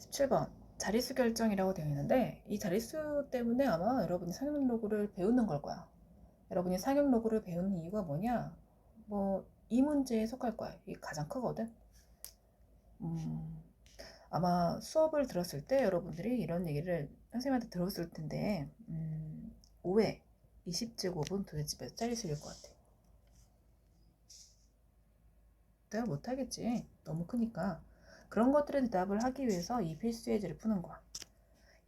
17번 자릿수 결정이라고 되어 있는데 이 자릿수 때문에 아마 여러분이 상용 로그를 배우는 걸 거야. 여러분이 상용 로그를 배우는 이유가 뭐냐? 뭐 이 문제에 속할 거야. 이게 가장 크거든. 음, 아마 수업을 들었을 때 여러분들이 이런 얘기를 선생님한테 들었을 텐데 음, 5회 20제곱은 도대체 몇 자릿수일 것 같아? 내가 못하겠지. 너무 크니까. 그런 것들에 대답을 하기 위해서 이 필수 예제를 푸는 거야.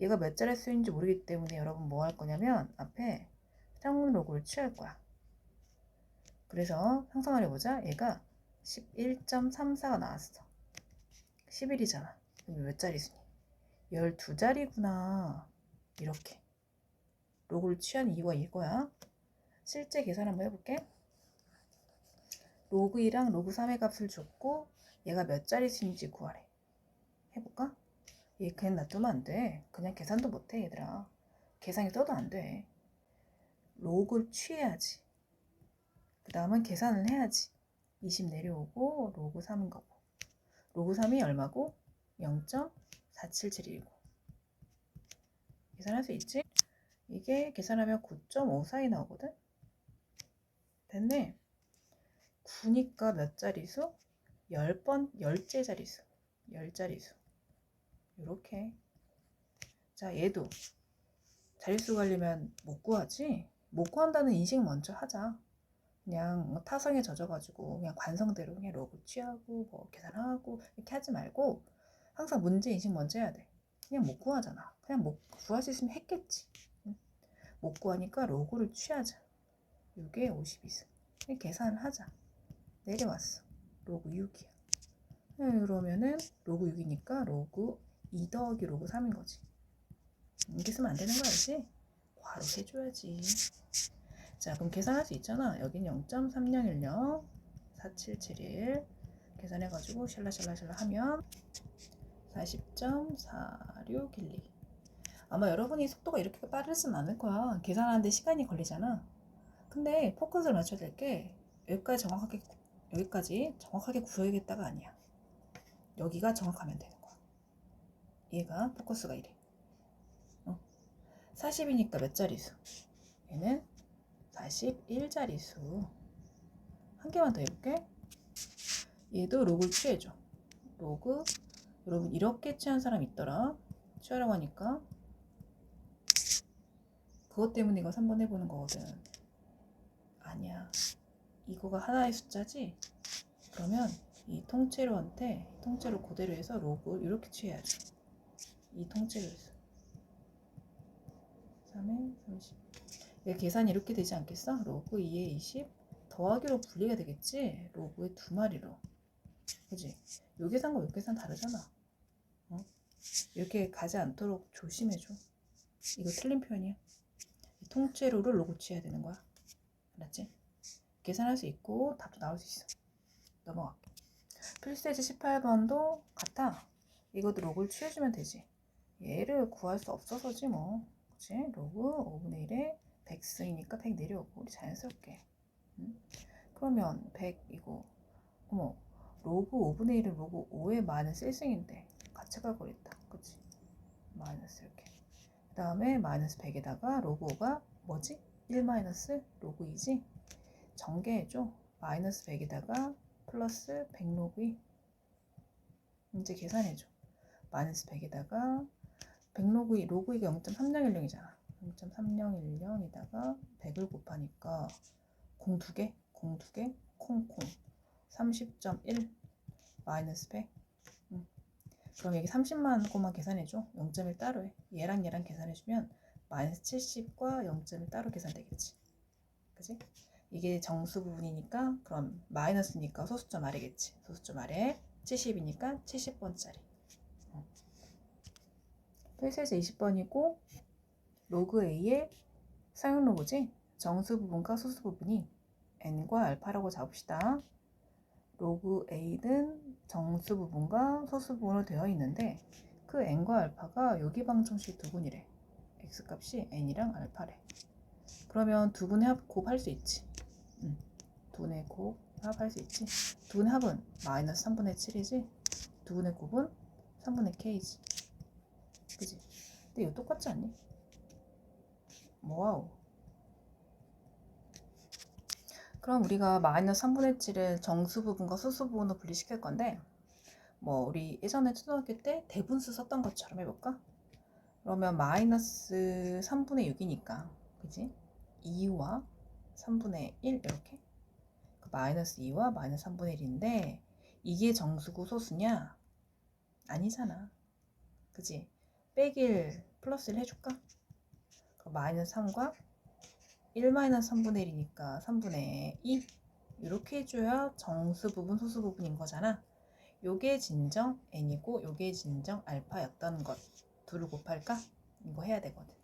얘가 몇 자릿수인지 모르기 때문에 여러분 뭐 할 거냐면 앞에 상문 로그를 취할 거야. 그래서 형성을 해보자. 얘가 11.34가 나왔어. 11이잖아. 그럼 몇 자릿수니? 12자리구나. 이렇게. 로그를 취한 이유가 이거야. 실제 계산 한번 해볼게. 로그 2랑 로그 3의 값을 줬고 얘가 몇 자릿수인지 구하래. 해볼까? 얘 그냥 놔두면 안 돼. 그냥 계산도 못 해 얘들아. 계산이 떠도 안 돼. 로그를 취해야지. 그 다음은 계산을 해야지. 20 내려오고 로그 3인 거고. 로그 3이 얼마고? 0.4771이고. 계산할 수 있지? 이게 계산하면 9.54이 나오거든? 됐네. 9니까 몇 자리수? 10번, 10째 자리수. 10자리수. 요렇게. 자, 얘도 자릿수 가려면 못 구하지? 못 구한다는 인식 먼저 하자. 그냥 뭐 타성에 젖어가지고 그냥 관성대로 그냥 로그 취하고 뭐 계산하고 이렇게 하지 말고 항상 문제 인식 먼저 해야 돼. 그냥 못 구하잖아. 그냥 못 구할 수 있으면 했겠지. 응? 못 구하니까 로그를 취하자. 이게 52수. 계산을 하자. 내려왔어. 로그 6이야. 그러면은 로그 6이니까 로그 2 더하기 로그 3인 거지. 이렇게 쓰면 안 되는 거 알지? 바로 해줘야지. 자, 그럼 계산할 수 있잖아. 여긴 0.3010 4771 계산해가지고 샬라샬라샬라 하면 40.4612 아마 여러분이 속도가 이렇게 빠르진 않을 거야. 계산하는데 시간이 걸리잖아. 근데 포커스를 맞춰야 될 게 여기까지 정확하게 여기까지 정확하게 구해야겠다가 아니야. 여기가 정확하면 되는 거야. 얘가 포커스가 이래. 어. 40이니까 몇 자리수? 얘는 41자리수. 한 개만 더 해볼게. 얘도 로그를 취해줘. 로그. 여러분, 이렇게 취한 사람 있더라. 취하라고 하니까. 그것 때문에 이거 3번 해보는 거거든. 아니야. 이거가 하나의 숫자지? 그러면 이 통째로한테 통째로 그대로 해서 로그 이렇게 취해야지. 이 통째로 해서. 3에 30. 얘 계산이 이렇게 되지 않겠어? 로그 2에 20 더하기로 분리가 되겠지? 로그의 두 마리로. 그지? 요 계산과 요 계산 다르잖아. 어? 이렇게 가지 않도록 조심해줘. 이거 틀린 표현이야. 이 통째로를 로그 취해야 되는 거야. 알았지? 계산할 수 있고 답도 나올 수 있어. 넘어갈게. 필수예제 18번도 같아. 이것도 로그를 취해주면 되지. 얘를 구할 수 없어서지 뭐. 그치? 로그 5분의 1에 100승이니까 100 내려오고 우리 자연스럽게. 음? 그러면 100이고 어머 로그 5분의 1은 로그 5에 마이너스 1승인데 가치가 거리다. 그치? 마이너스 이렇게. 그 다음에 마이너스 100에다가 로그 5가 뭐지? 1 마이너스 로그 2지? 전개해줘. 마이너스 100에다가 플러스 100 로그 2. 이제 계산해줘. 마이너스 100에다가 100 로그 2, 로그 2가 0.3010이잖아. 0.3010에다가 100을 곱하니까 공두 개, 공두 개, 콩콩 30.1 마이너스 100 응. 그럼 여기 30만 것만 계산해줘 0.1 따로 해 얘랑 얘랑 계산해주면 마이너스 70과 0.1 따로 계산되겠지 그지? 이게 정수 부분이니까 그럼 마이너스니까 소수점 아래겠지 소수점 아래 70이니까 70번짜리 필수에서 20번이고 로그 A의 사용 로그지 정수 부분과 소수 부분이 n과 알파라고 잡읍시다. 로그 A는 정수 부분과 소수 부분으로 되어 있는데 그 n과 알파가 여기 방정식 두 분이래. x 값이 n이랑 알파래. 그러면 두 분의 합 곱할 수 있지. 응. 두 분의 곱 합 할 수 있지. 두 분의 합은 마이너스 3분의 7이지. 두 분의 곱은 3분의 k지. 그지? 근데 이거 똑같지 않니? 와우. 그럼 우리가 마이너스 3분의 7을 정수 부분과 소수 부분으로 분리시킬 건데 뭐 우리 예전에 초등학교 때 대분수 썼던 것처럼 해볼까? 그러면 마이너스 3분의 6이니까 그지? 2와 3분의 1 이렇게 그 마이너스 2와 마이너스 3분의 1인데 이게 정수고 소수냐? 아니잖아 그지? 빼길 플러스를 해줄까? 그럼 마이너스 3과 1 마이너스 3분의 1이니까 3분의 2 이렇게 해줘야 정수 부분 소수 부분인 거잖아 요게 진정 n이고 요게 진정 알파였던 것 둘을 곱할까? 이거 해야 되거든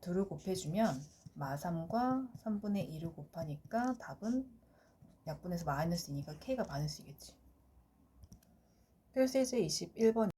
둘을 곱해주면 마3과 3분의 2를 곱하니까 답은 약분해서 마이너스 2니까 k가 마이너스 2겠지. 필세제 21번